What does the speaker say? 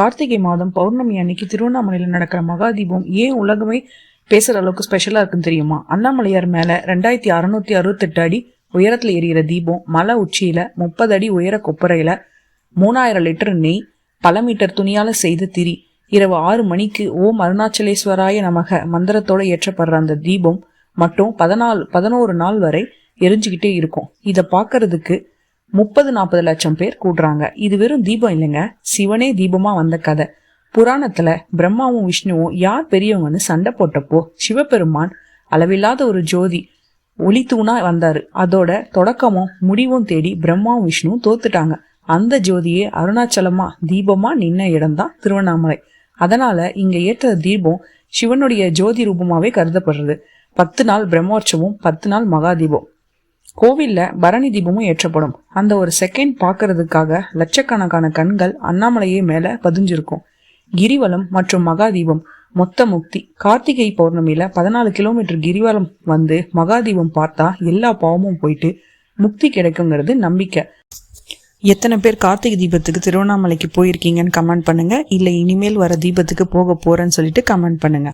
கார்த்திகை மாதம் பௌர்ணமி அன்னைக்கு திருவண்ணாமலையில் நடக்கிற மகா தீபம் ஏன் உலகமே பேசுகிற அளவுக்கு ஸ்பெஷலாக இருக்குன்னு தெரியுமா? அண்ணாமலையார் மேலே ரெண்டாயிரத்தி அறுநூத்தி அறுபத்தெட்டு அடி உயரத்தில் எரியிற தீபம் மலை உச்சியில் முப்பது அடி உயர கொப்பரையில் மூணாயிரம் லிட்டர் நெய் பல மீட்டர் துணியால் செய்த திரி. இரவு ஆறு மணிக்கு ஓம் அருணாச்சலேஸ்வராய நமக மந்திரத்தோடு ஏற்றப்படுற அந்த தீபம் மட்டும் பதினாலு பதினோரு நாள் வரை எரிஞ்சுக்கிட்டே இருக்கும். இதை பார்க்கறதுக்கு முப்பது நாற்பது லட்சம் பேர் கூடுறாங்க. இது வெறும் தீபம் இல்லைங்க. சிவனே தீபமா வந்த கதை. புராணத்துல பிரம்மாவும் விஷ்ணுவும் யார் பெரியவங்கன்னு சண்டை போட்டப்போ சிவபெருமான் அளவில்லாத ஒரு ஜோதி ஒளி தூணா வந்தாரு. அதோட தொடக்கமும் முடிவும் தேடி பிரம்மாவும் விஷ்ணுவும் தோத்துட்டாங்க. அந்த ஜோதியே அருணாச்சலமா தீபமா நின்ன இடம்தான் திருவண்ணாமலை. அதனால இங்க ஏற்ற தீபம் சிவனுடைய ஜோதி ரூபமாவே கருதப்படுறது. பத்து நாள் பிரம்மோற்சவம் பத்து நாள் மகாதீபம். கோவில்ல பரணி தீபமும் ஏற்றப்படும். அந்த ஒரு செகண்ட் பார்க்கறதுக்காக லட்சக்கணக்கான கண்கள் அண்ணாமலையே மேல பதிஞ்சிருக்கும். கிரிவலம் மற்றும் மகாதீபம் மொத்த முக்தி. கார்த்திகை பௌர்ணமியில பதினாலு கிலோமீட்டர் கிரிவலம் வந்து மகாதீபம் பார்த்தா எல்லா பாவமும் போயிட்டு முக்தி கிடைக்குங்கிறது நம்பிக்கை. எத்தனை பேர் கார்த்திகை தீபத்துக்கு திருவண்ணாமலைக்கு போயிருக்கீங்கன்னு கமெண்ட் பண்ணுங்க. இல்லை இனிமேல் வர தீபத்துக்கு போக போறேன்னு சொல்லிட்டு கமெண்ட் பண்ணுங்க.